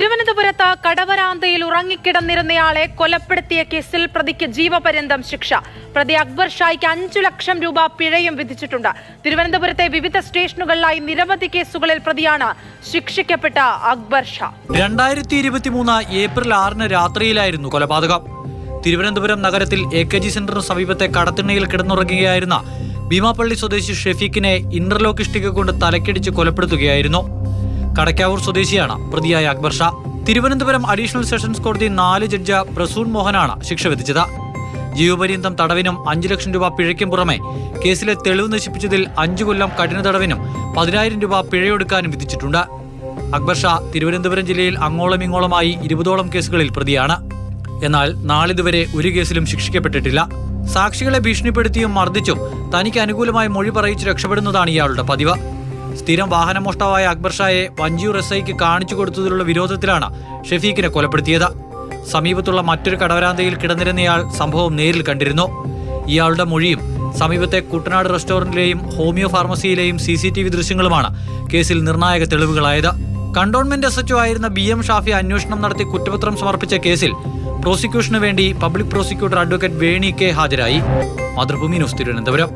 തിരുവനന്തപുരത്ത് കടവരാന്തയിൽ ഉറങ്ങിക്കിടന്നിരുന്നയാളെ കൊലപ്പെടുത്തിയ കേസിൽ പ്രതിക്ക് ജീവപര്യന്തം ശിക്ഷ. പ്രതി അക്ബർ ഷായ്ക്ക് അഞ്ചു ലക്ഷം രൂപ പിഴയും വിധിച്ചിട്ടുണ്ട്. തിരുവനന്തപുരത്തെ വിവിധ സ്റ്റേഷനുകളിലായി നിരവധി കേസുകളിൽ പ്രതിയാണ് ശിക്ഷിക്കപ്പെട്ട അക്ബർ ഷാ. രണ്ടായിരത്തി ഇരുപത്തിമൂന്ന് ഏപ്രിൽ ആറിന് രാത്രിയിലായിരുന്നു കൊലപാതകം. തിരുവനന്തപുരം നഗരത്തിൽ എ കെ ജി സെന്ററിന് സമീപത്തെ കടത്തിണ്ണയിൽ കിടന്നുറങ്ങുകയായിരുന്ന ഭീമാപ്പള്ളി സ്വദേശി ഷെഫീഖിനെ ഇന്റർലോക്ക് ഇഷ്ടിക കൊണ്ട് തലക്കടിച്ച് കൊലപ്പെടുത്തുകയായിരുന്നു. കടക്കാവൂർ സ്വദേശിയാണ് പ്രതിയായ അക്ബർ ഷാ. തിരുവനന്തപുരം അഡീഷണൽ സെഷൻസ് കോടതി നാല് ജഡ്ജ് പ്രസൂൺ മോഹനാണ് ശിക്ഷ വിധിച്ചത്. ജീവപര്യന്തം തടവിനും അഞ്ചു ലക്ഷം രൂപ പിഴയ്ക്കും പുറമെ കേസിലെ തെളിവ് നശിപ്പിച്ചതിൽ അഞ്ചു കൊല്ലം കഠിന തടവിനും പതിനായിരം രൂപ പിഴയൊടുക്കാനും വിധിച്ചിട്ടുണ്ട്. അക്ബർ ഷാ തിരുവനന്തപുരം ജില്ലയിൽ അങ്ങോളം ഇങ്ങോളമായി ഇരുപതോളം കേസുകളിൽ പ്രതിയാണ്. എന്നാൽ നാളിതുവരെ ഒരു കേസിലും ശിക്ഷിക്കപ്പെട്ടിട്ടില്ല. സാക്ഷികളെ ഭീഷണിപ്പെടുത്തിയും മർദ്ദിച്ചും തനിക്ക് അനുകൂലമായി മൊഴി പറയിച്ച് രക്ഷപ്പെടുന്നതാണ് ഇയാളുടെ പതിവ്. സ്ഥിരം വാഹനമോഷ്ടാവായ അക്ബർ ഷായെ വഞ്ചിയൂർ എസ് ഐക്ക് കാണിച്ചു കൊടുത്തതിലുള്ള വിരോധത്തിലാണ് ഷെഫീഖിനെ കൊലപ്പെടുത്തിയത്. സമീപത്തുള്ള മറ്റൊരു കടവരാന്തയിൽ കിടന്നിരുന്നയാൾ സംഭവം നേരിൽ കണ്ടിരുന്നു. ഇയാളുടെ മൊഴിയും സമീപത്തെ കുട്ടനാട് റെസ്റ്റോറന്റിലെയും ഹോമിയോ ഫാർമസിയിലെയും സി സി ടി വി ദൃശ്യങ്ങളുമാണ് കേസിൽ നിർണായക തെളിവുകളായത്. കണ്ടോൺമെന്റ് എസ് എച്ച്ഒ ആയിരുന്ന ബി എം ഷാഫി അന്വേഷണം നടത്തി കുറ്റപത്രം സമർപ്പിച്ച കേസിൽ പ്രോസിക്യൂഷന് വേണ്ടി public prosecutor advocate Veni K ഹാജരായി. മാതൃഭൂമി ന്യൂസ് തിരുവനന്തപുരം.